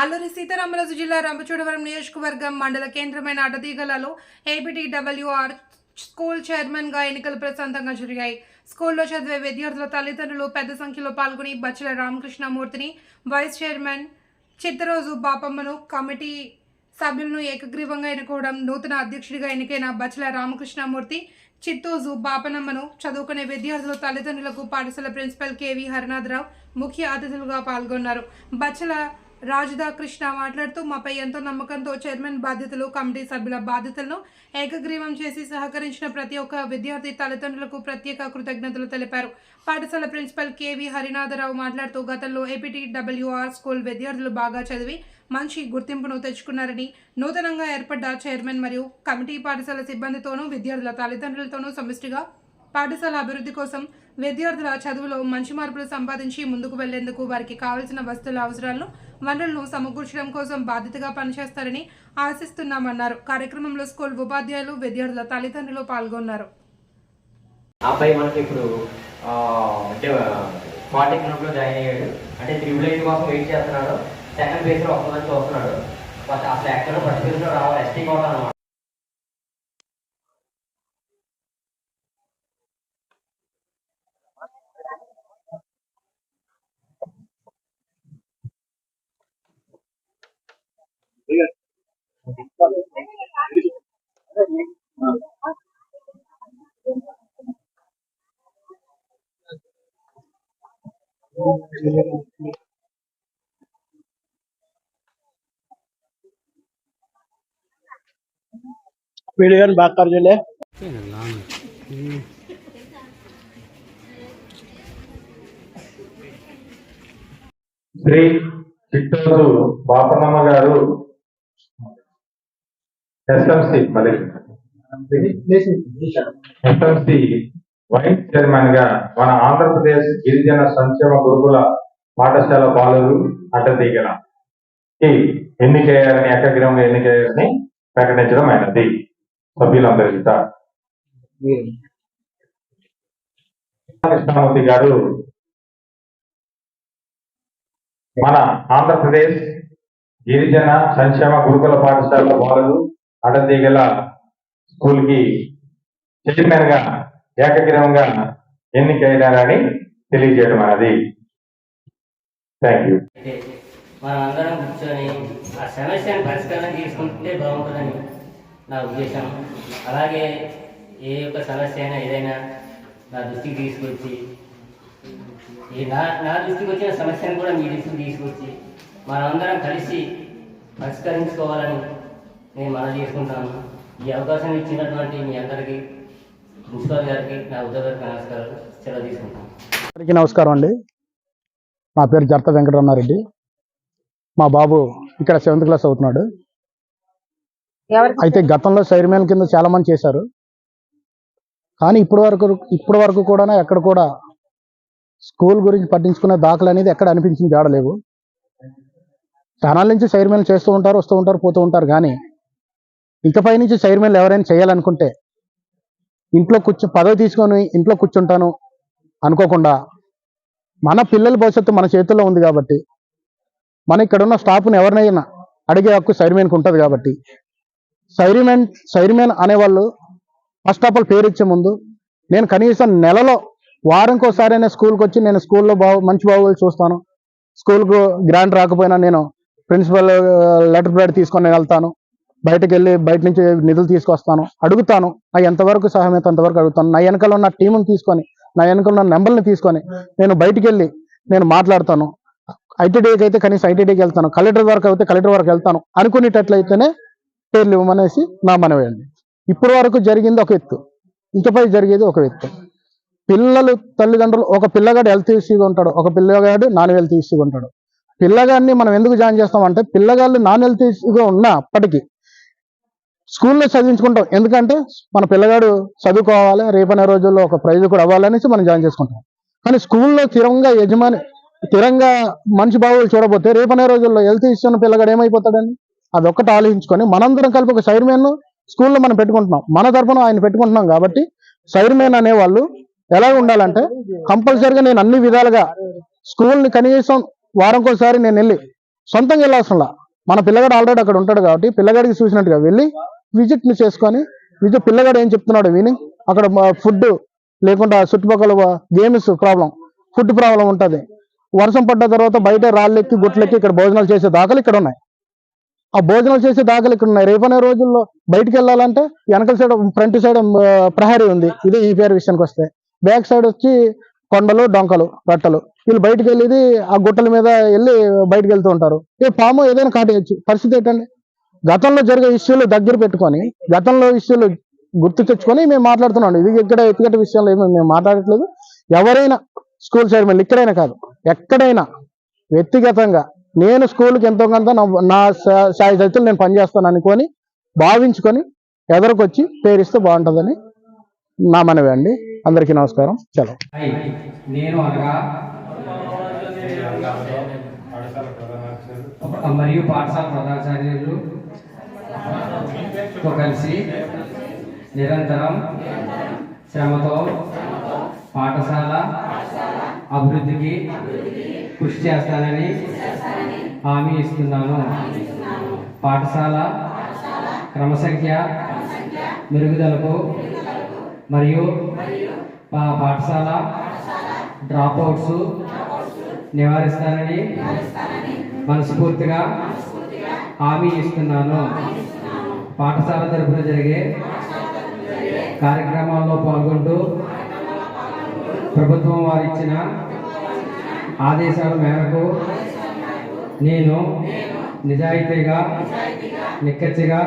అల్లూరి సీతారామరాజు జిల్లా రంపచోడవరం నియోజకవర్గం మండల కేంద్రమైన అడ్డతీగలలో ఏపీటీడబ్ల్యూఆర్ స్కూల్ చైర్మన్గా ఎన్నికలు ప్రశాంతంగా జరిగాయి. స్కూల్లో చదివే విద్యార్థుల తల్లిదండ్రులు పెద్ద సంఖ్యలో పాల్గొని బచ్చల రామకృష్ణమూర్తిని వైస్ చైర్మన్ చిత్తరోజు బాపమ్మను కమిటీ సభ్యులను ఏకగ్రీవంగా ఎన్నుకోవడం నూతన అధ్యక్షుడిగా ఎన్నికైన బచ్చల రామకృష్ణమూర్తి చిత్తూజు బాపనమ్మను చదువుకునే విద్యార్థుల తల్లిదండ్రులకు పాఠశాల ప్రిన్సిపల్ కేవీ హరినాథరావు ముఖ్య అతిథులుగా పాల్గొన్నారు. బచ్చల రాజుదా కృష్ణ మాట్లాడుతూ మాపై ఎంతో నమ్మకంతో చైర్మన్ బాధ్యతలు కమిటీ సభ్యుల బాధ్యతలను ఏకగ్రీవం చేసి సహకరించిన ప్రతి ఒక్క విద్యార్థి తల్లిదండ్రులకు ప్రత్యేక కృతజ్ఞతలు తెలిపారు. పాఠశాల ప్రిన్సిపల్ కేవీ హరినాథరావు మాట్లాడుతూ గతంలో ఏపీటీ డబ్ల్యూఆర్ స్కూల్ విద్యార్థులు బాగా చదివి మంచి గుర్తింపును తెచ్చుకున్నారని నూతనంగా ఏర్పడ్డ చైర్మన్ మరియు కమిటీ పాఠశాల సిబ్బందితోనూ విద్యార్థుల తల్లిదండ్రులతోనూ సమిష్టిగా పాఠశాల అభివృద్ధి కోసం విద్యార్థుల చదువులో మంచి మార్పులు సంపాదించి ముందుకు వెళ్ళేందుకు వారికి కావలసిన వస్తువుల అవసరాలను వనరులను సమకూర్చడం కోసం బాధ్యతగా పనిచేస్తారని ఆశిస్తున్నామన్నారు. కార్యక్రమంలో స్కూల్ ఉపాధ్యాయులు విద్యార్థుల తల్లిదండ్రులు పాల్గొన్నారు. ఆపై మనకి ఇప్పుడు ఆ, అంటే పాలిటెక్నిక్లో జాయిన్ అయ్యాడు. అంటే త్రిబుల్ ఐటీ కోసం వెయిట్ చేస్తున్నాడు. సెకండ్ ఫేజ్లో వస్తుందని చూస్తున్నాడు. బట్ అసలు ఎక్కడ ఫస్ట్ ఫేజ్లో రావాలి. ఎస్టీ కోట అనమాట ঠিক আছে ಪೀಳಿಗನ್ ಬಾಕರ್ ಜಿಲ್ಲೆ శ్రీ చిట్టూరు బాపనమ్మ గారు ఎస్ఎంసి ఎస్ఎంసి వైస్ చైర్మన్గా మన ఆంధ్రప్రదేశ్ గిరిజన సంక్షేమ గురుకుల పాఠశాల బాలురు అడ్డతీగల కి ఎన్నికయ్యారని ఏకగ్రీవంగా ఎన్నికయ్యారని ప్రకటించడం అయినది. సభ్యులందరికీ కృష్ణమూర్తి గారు మన ఆంధ్రప్రదేశ్ గిరిజన సంక్షేమ గురుకుల పాఠశాల బాలలు అడతీగల స్కూల్కి చైర్మన్గా ఏకగ్రీవంగా ఎన్నికైనారని తెలియజేయడం అనేది థ్యాంక్ యూ. అయితే మనం అందరం కూర్చొని ఆ సమస్యను పరిష్కారం చేసుకుంటే బాగుంటుందని నా ఉద్దేశం. అలాగే ఏ యొక్క సమస్య అయినా ఏదైనా నా దృష్టికి తీసుకొచ్చి ఈ నా నా దృష్టికి వచ్చిన సమస్యను కూడా మీ దృష్టికి తీసుకొచ్చి మనమందరం కలిసి పరిష్కరించుకోవాలని నేను మనం చేసుకుంటాను. ఈ అవకాశం ఇచ్చినటువంటి మీ అందరికీ ప్రిన్సిపాల్ గారికి నా ఉద్యోగానికి నమస్కారాలు. సెలవు తీసుకుంటాను. అందరికీ నమస్కారం అండి. నా పేరు జర్త వెంకటరమారెడ్డి మా బాబు ఇక్కడ సెవెంత్ క్లాస్ అవుతున్నాడు అయితే గతంలో చైర్మన్ కింద చాలా మంది చేశారు. కానీ ఇప్పటి వరకు ఇప్పటి వరకు కూడా ఎక్కడ కూడా స్కూల్ గురించి పట్టించుకునే దాఖలు అనేది ఎక్కడ అనిపించింది ఆడలేవు ఛానల్ నుంచి చైర్మన్ చేస్తూ ఉంటారు వస్తూ ఉంటారు పోతూ ఉంటారు. కానీ ఇకపై నుంచి చైర్మన్లు ఎవరైనా చేయాలనుకుంటే ఇంట్లో కూర్చో పదవి తీసుకొని ఇంట్లో కూర్చుంటాను అనుకోకుండా మన పిల్లల భవిష్యత్తు మన చేతుల్లో ఉంది కాబట్టి మన ఇక్కడ ఉన్న స్టాఫ్ని ఎవరినైనా అడిగే హక్కు సైర్మన్కి ఉంటుంది కాబట్టి సైర్మన్ సైర్మన్ అనేవాళ్ళు ఫస్ట్ ఆఫ్ ఆల్ పేరు ఇచ్చే ముందు నేను కనీసం నెలలో వారంకోసారైనా స్కూల్కి వచ్చి నేను స్కూల్లో బాగు మంచి బాగులు చూస్తాను. స్కూల్కు గ్రాంట్ రాకపోయినా నేను ప్రిన్సిపల్ లెటర్ ప్లేట్ తీసుకొని వెళ్తాను. బయటకు వెళ్ళి బయట నుంచి నిధులు తీసుకొస్తాను అడుగుతాను నా ఎంతవరకు సహాయం అంతవరకు అడుగుతాను. నా వెనకాల ఉన్న టీంని తీసుకొని నా వెనకాల ఉన్న నెంబర్ని తీసుకొని నేను బయటికి వెళ్ళి నేను మాట్లాడతాను. ఐటీడీకి అయితే కనీసం ఐటీడీకి వెళ్తాను. కలెక్టర్ వరకు అయితే కలెక్టర్ వరకు వెళ్తాను. అనుకునేటట్లయితేనే పేర్లు ఇవ్వమనేసి నా మనవి అండి. ఇప్పటి వరకు జరిగింది ఒక ఎత్తు. ఇకపై జరిగేది ఒక ఎత్తు. పిల్లలు తల్లిదండ్రులు ఒక పిల్లగాడు హెల్త్ ఇష్యూగా ఉంటాడు ఒక పిల్లగాడు నాన్ హెల్త్ ఇష్యూగా ఉంటాడు. పిల్లగాడిని మనం ఎందుకు జాయిన్ చేస్తామంటే పిల్లగాళ్ళు నాన్ హెల్త్ ఇష్యూగా ఉన్నప్పటికీ స్కూల్లో చదివించుకుంటాం. ఎందుకంటే మన పిల్లగాడు చదువుకోవాలి రేపనే రోజుల్లో ఒక ప్రైజ్ కూడా అవ్వాలనేసి మనం జాయిన్ చేసుకుంటాం. కానీ స్కూల్లో స్థిరంగా యజమాని స్థిరంగా మంచి బాబులు చూడబోతే రేపనే రోజుల్లో హెల్త్ ఇస్తున్న పిల్లగాడు ఏమైపోతాడని అది ఒక్కటి ఆలోచించుకొని మనందరం కలిపి ఒక సైర్మేన్ స్కూల్లో మనం పెట్టుకుంటున్నాం. మన తరఫున ఆయన పెట్టుకుంటున్నాం కాబట్టి సైర్మేన్ అనే వాళ్ళు ఎలా ఉండాలంటే కంపల్సరీగా నేను అన్ని విధాలుగా స్కూల్ని కనీసం వారంకోసారి నేను వెళ్ళి సొంతంగా వెళ్ళాల్సిన మన పిల్లగాడు ఆల్రెడీ అక్కడ ఉంటాడు కాబట్టి పిల్లగాడికి చూసినట్టుగా వెళ్ళి విజిట్ని చేసుకొని విజిట్ పిల్లగాడు ఏం చెప్తున్నాడు విని అక్కడ ఫుడ్ లేకుండా చుట్టుపక్కల గేమ్స్ ప్రాబ్లం ఫుడ్ ప్రాబ్లం ఉంటుంది. వర్షం పడ్డ తర్వాత బయట రాళ్ళెక్కి గుట్లెక్కి ఇక్కడ భోజనాలు చేసే దాఖలు ఇక్కడ ఉన్నాయి. ఆ భోజనాలు చేసే దాఖలు ఇక్కడ ఉన్నాయి. రేపనే రోజుల్లో బయటికి వెళ్ళాలంటే వెనకల సైడ్ ఫ్రంట్ సైడ్ ప్రహరీ ఉంది. ఇది ఈ పేరు విషయానికి వస్తే. బ్యాక్ సైడ్ వచ్చి కొండలు డొంకలు రట్టలు వీళ్ళు బయటకు వెళ్ళేది ఆ గుట్టల మీద వెళ్ళి బయటకు వెళ్తూ ఉంటారు. ఏ పాము ఏదైనా కాటేయచ్చు. పరిస్థితి ఏంటండి? గతంలో జరిగే ఇష్యూలు దగ్గర పెట్టుకొని గతంలో ఇష్యూలు గుర్తు తెచ్చుకొని మేము మాట్లాడుతున్నాం. ఇది ఇక్కడ వ్యక్తిగత విషయాలు ఏమి మేము మాట్లాడట్లేదు. ఎవరైనా స్కూల్ చైర్మన్ ఇక్కడైనా కాదు ఎక్కడైనా వ్యక్తిగతంగా నేను స్కూల్కి ఎంతో కొంత నా- సాయి దళితులు నేను పనిచేస్తాను అనుకొని భావించుకొని ఎదరికొచ్చి పేరిస్తే బాగుంటుందని నా మనవి అండి. అందరికీ నమస్కారం. చలో హాయ్, నేను అనగా మరియు పాఠశాల ప్రధానాచార్యులు తో కలిసి నిరంతరం శ్రమతో పాఠశాల అభివృద్ధికి కృషి చేస్తానని హామీ ఇస్తున్నాను. పాఠశాల క్రమసంఖ్య మెరుగుదలకు మరియు పాఠశాల డ్రాప్ అవుట్స్ నివారిస్తానని మనస్ఫూర్తిగా హామీ ఇస్తున్నాను. పాఠశాల తరఫున జరిగే కార్యక్రమాల్లో పాల్గొంటూ ప్రభుత్వం వారిచ్చిన ఆదేశాల మేరకు నేను నిజాయితీగా నిక్కచ్చిగా